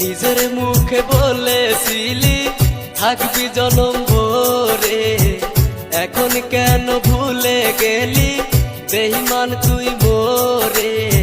নিজের মুখে বলেছিলি থাকবি জলম ভরে। এখন কেন ভুলে গেলি বেহিমান তুই মোরে।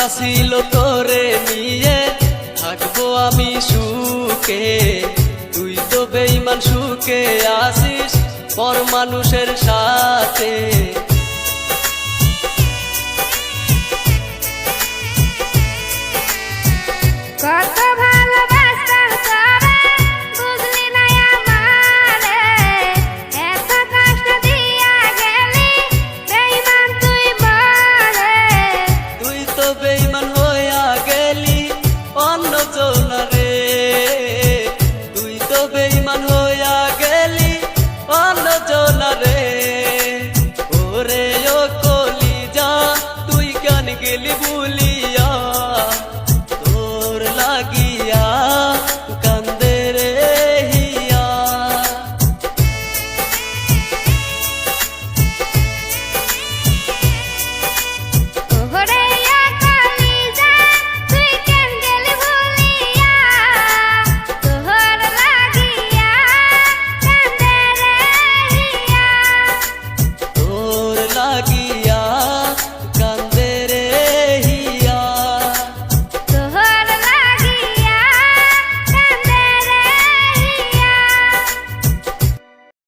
আশা ছিল তোরে নিয়ে থাকব আমি সুখে। তুই তো বেইমান সুখে আসিস, পর মানুষের সাথে।